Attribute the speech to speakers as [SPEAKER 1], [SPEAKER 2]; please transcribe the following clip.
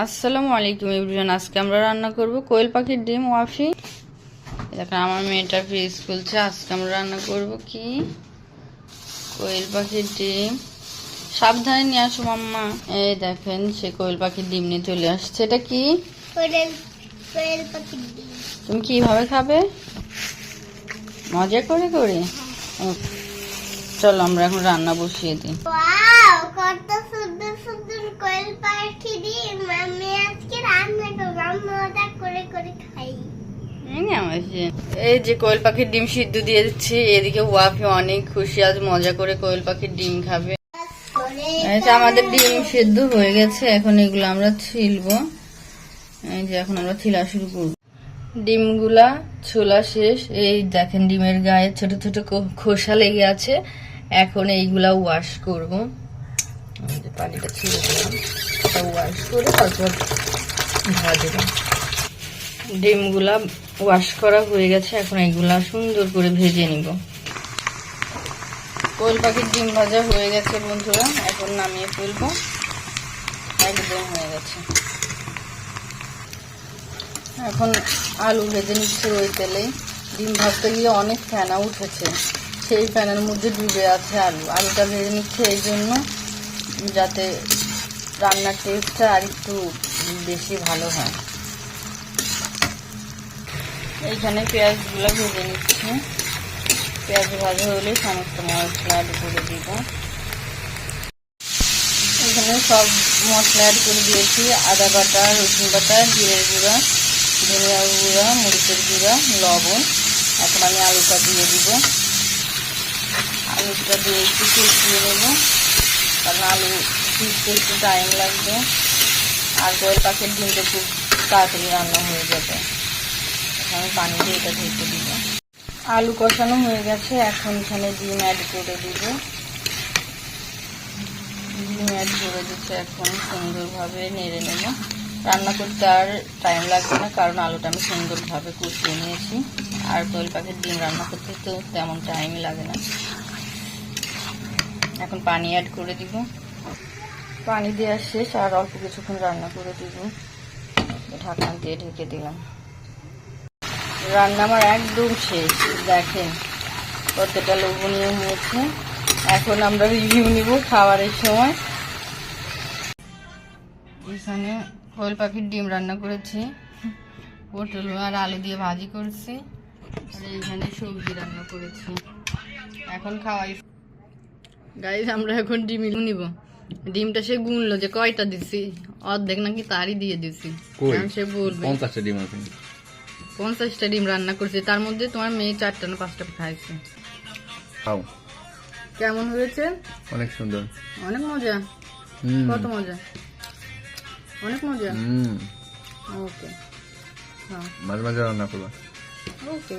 [SPEAKER 1] আসসালামু আলাইকুম এভরিওয়ান আজকে আমরা রান্না করব কোয়েল পাখির ডিম ওয়াফি। দেখেন আমার মেয়েটা প্রি স্কুলছে আজকে আমরা রান্না করব কি? কোয়েল পাখির ডিম। সাবধানে নিয়ে আসো মাম্মা। এই দেখেন সে কোয়েল পাখির ডিম নিয়ে চলে আসছে। এটা কি?
[SPEAKER 2] কোয়েল কোয়েল পাখির ডিম।
[SPEAKER 1] তুমি কীভাবে খাবে? মজা করে করে? ও, চলো আমরা এখন রান্না বসিয়ে দিই।
[SPEAKER 2] ওয়াও কত সুন্দর সুন্দর কোয়েল পাখি ডিম আমি আজকে রান্না করব আমি মজা করে করে খাই
[SPEAKER 1] এই যে কোয়েল পাখির ডিম সিদ্ধ দিয়ে দিচ্ছি, এদিকে ওয়াফি অনেক খুশি, আজ মজা করে কোয়েল পাখির ডিম খাবে। আমাদের ডিম সিদ্ধ হয়ে গেছে, এখন এগুলো আমরা ছিলবো। এই যে এখন আমরা ছিলা শুরু করব। ডিমগুলা ছোলা শেষ, এই দেখেন ডিমের গায়ে ছোট ছোট খোসা লেগে আছে, এখন এইগুলা ওয়াশ করব। পানিটা ছিঁড়ে দিলাম ওয়াশ করে তারপর ভাজবো ডিমগুলা ওয়াশ করা হয়ে গেছে, এখন এইগুলা সুন্দর করে ভেজে নিব। কোয়েল পাখির ডিম ভাজা হয়ে গেছে বন্ধুরা, এখন নামিয়ে ফেলব। একদম হয়ে গেছে। এখন আলু ভেজে নিচ্ছে ওই তেলেই। ডিম ভাজতে গিয়ে অনেক ফেনা উঠেছে, সেই ফ্যানের মধ্যে ডুবে আছে আলু। আলুটা ভেজে নিচ্ছে এই জন্য, যাতে রান্নার টেস্টটা আর একটু বেশি ভালো হয়। এইখানে পেঁয়াজগুলো ভেজে নিচ্ছে। পেঁয়াজ ভাজা হলে সমস্ত মশলা অ্যাড করে দিব। এখানে সব মশলা অ্যাড করে দিয়েছি। আদা বাটা, রসুন বাটা, জিরের গুঁড়া, ধনিয়া গুঁড়া, মরিচের গুঁড়া, লবণ। এখন আমি আলুটা দিয়ে দিব। আলুটা দিয়ে একটু কষিয়ে নেব। কারণ আলু সিজতে একটু টাইম লাগবে। আর কোয়েল পাখির ডিমটা খুব তাড়াতাড়ি রান্না হয়ে যাবে। আমি পানি দিয়ে এটা ঢেকে দিব। আলু কষানো হয়ে গেছে। এখন এখানে ডিম অ্যাড করে দিব। ডিম অ্যাড করে দিচ্ছে এখন সুন্দরভাবে নেড়ে নেব। রান্না করতে আর টাইম লাগবে না, কারণ আলুটা আমি সুন্দরভাবে কষিয়ে নিয়েছি। আর কোয়েল পাখির ডিম রান্না করতে তো তেমন টাইমই লাগে না। এখন পানি অ্যাড করে দিব। পানি দেওয়া শেষ আর অল্প কিছুক্ষণ রান্না করে দিব। ঢাকনা দিয়ে ঢেকে দিলাম। রান্না আমার একদম শেষ, দেখেন। কতটা লোভনীয় হয়েছে। এখন আমরা রিভিউ নিব খাবারের সময়। এখানে কোয়েল পাখির ডিম রান্না করেছি। পটল আর আলু দিয়ে ভাজি করছি। আর এখানে সবজি রান্না করেছি। এখন খাওয়াই। গাইজ আমরা এখন ডিম নিব। ডিমটা সে গুনলো যে কয়টা দিছি? অর্ধেক নাকি তারই দিয়ে দিছি। সে বলবে।
[SPEAKER 3] পঞ্চাশটা ডিম আছে।
[SPEAKER 1] পঞ্চাশটা ডিম রান্না করছে। তার মধ্যে তোমার মেয়ে চারটা না পাঁচটা খাইছে।
[SPEAKER 3] খাও।
[SPEAKER 1] কেমন হয়েছে?
[SPEAKER 3] অনেক সুন্দর।
[SPEAKER 1] অনেক মজা? কত মজা? অনেক মজা?
[SPEAKER 3] হুম।
[SPEAKER 1] ওকে। হ্যাঁ।
[SPEAKER 3] মাঝে মাঝে রান্না করবা।
[SPEAKER 1] ওকে।